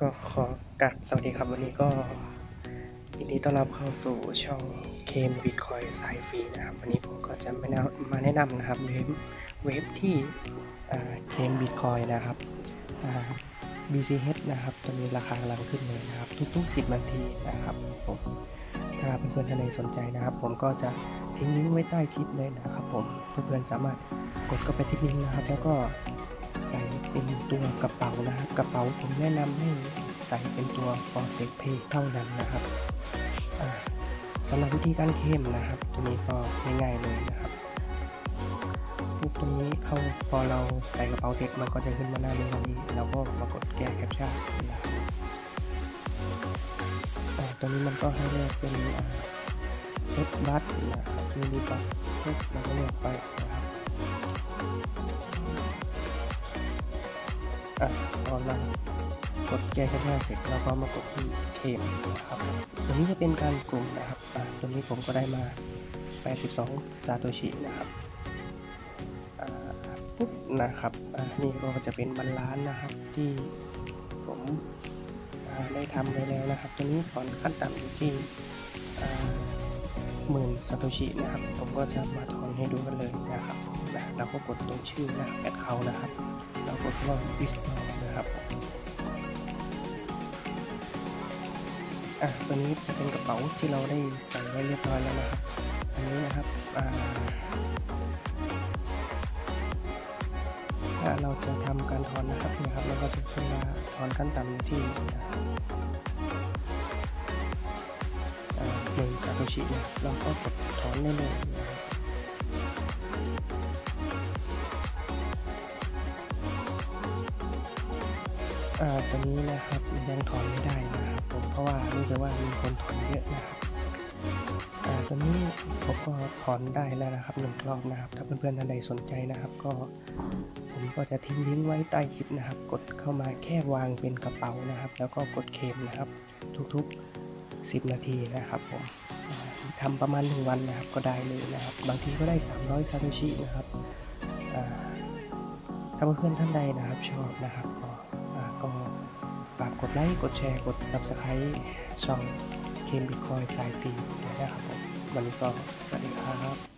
ก็ขอกัดสวัสดีครับวันนี้ก็ยินดีต้อนรับเข้าสู่ช่องเคมบิตคอยสายฟรีนะครับ วันนี้ผมก็จะมาแนะมาแนะนำนะครับเว็บเว็บที่เคมบิตคอยนะครับ BCH นะครับจะมีราคากำลังขึ้นเลยนะครับ ทุกๆ 10นาทีนะครับผมถ้าเพื่อนๆท่านใดสนใจนะครับ ผมก็จะทิ้งลิงก์ไว้ใต้คลิปเลยนะครับ ผมเพื่อนๆสามารถกดเข้าไปที่ลิงก์นะครับ แล้วก็ ใส่เป็นตัวกระเป๋านะครับ กระเป๋าผมแนะนำให้ใส่เป็นตัว for s e c pay เท่านั้นนะครับสำหรับวิธีการเข้มนะครับ ตัวนี้ก็ง่ายๆเลยนะครับปุ๊บตรงนี้เข้าพอเราใส่กระเป๋าเสร็จมันก็จะขึ้นมาหน้านี้ทันทีเราก็มากดแก้แคปชั่นนะครับตัวนี้มันก็ให้เลือกเป็นอ่าเอฟบัตนะครับมินิบัตปุ๊บเราก็เลือกไปนะครับ อ่าพอเรากดแก้แค่เสร็จเราก็มากดที่เคมนะครับตัวนี้จะเป็นการสุ่มนะครับอ่าตัวนี้ผมก็ได้มา 82 ซาโตชินะครับอ่าปุ๊บนะครับอ่านี่ก็จะเป็นบรรล้านนะครับที่ผมได้ทำไว้แล้วนะครับ ตัวนี้ถอนขั้นต่ำอยู่ที่หมื่นซาโตชินะครับ ผมก็จะมาถอนให้ดูกันเลยนะครับนะเราก็กดตรงชื่อนะแอดเขานะครับ เรากดว่า install นะครับอะตัวนี้จะเป็นกระเป๋าที่เราได้ใส่ไว้เรียบร้อยแล้วนะครับอันนี้นะครับอ่าถ้าเราจะทำการถอนนะครับนะครับเราก็จะขึ้นมาถอนขั้นต่ำอยู่ที่หนึ่งซาโตชินี่ยเราก็กดถอนได้เลยนะครับ อ่าตัวนี้นะครับยังถอนไม่ได้นะครับผมเพราะว่ารู้สึกว่ามีคนถอนเยอะนะครับอ่าตัวนี้ผมก็ถอนได้แล้วนะครับหนึ่งรอบนะครับ ถ้าเพื่อนๆท่านใดสนใจนะครับ ก็ผมก็จะทิ้งลิงก์ไว้ใต้คลิปนะครับ กดเข้ามาแค่วางเป็นกระเป๋านะครับ แล้วก็กดเคมนะครับ ทุกๆ 10 นาทีนะครับผมอ่าทำประมาณ 1 วันนะครับก็ได้เลยนะครับ บางทีก็ได้ 300ซาโตชินะครับถ้าเพื่อนๆท่านใดนะครับชอบนะครับก็ ก็ฝากกดไลค์ กดแชร์ กด Subscribe ช่องเคมบิตคอยสายฟรีด้วยนะครับผม วันนี้ก็สวัสดีครับ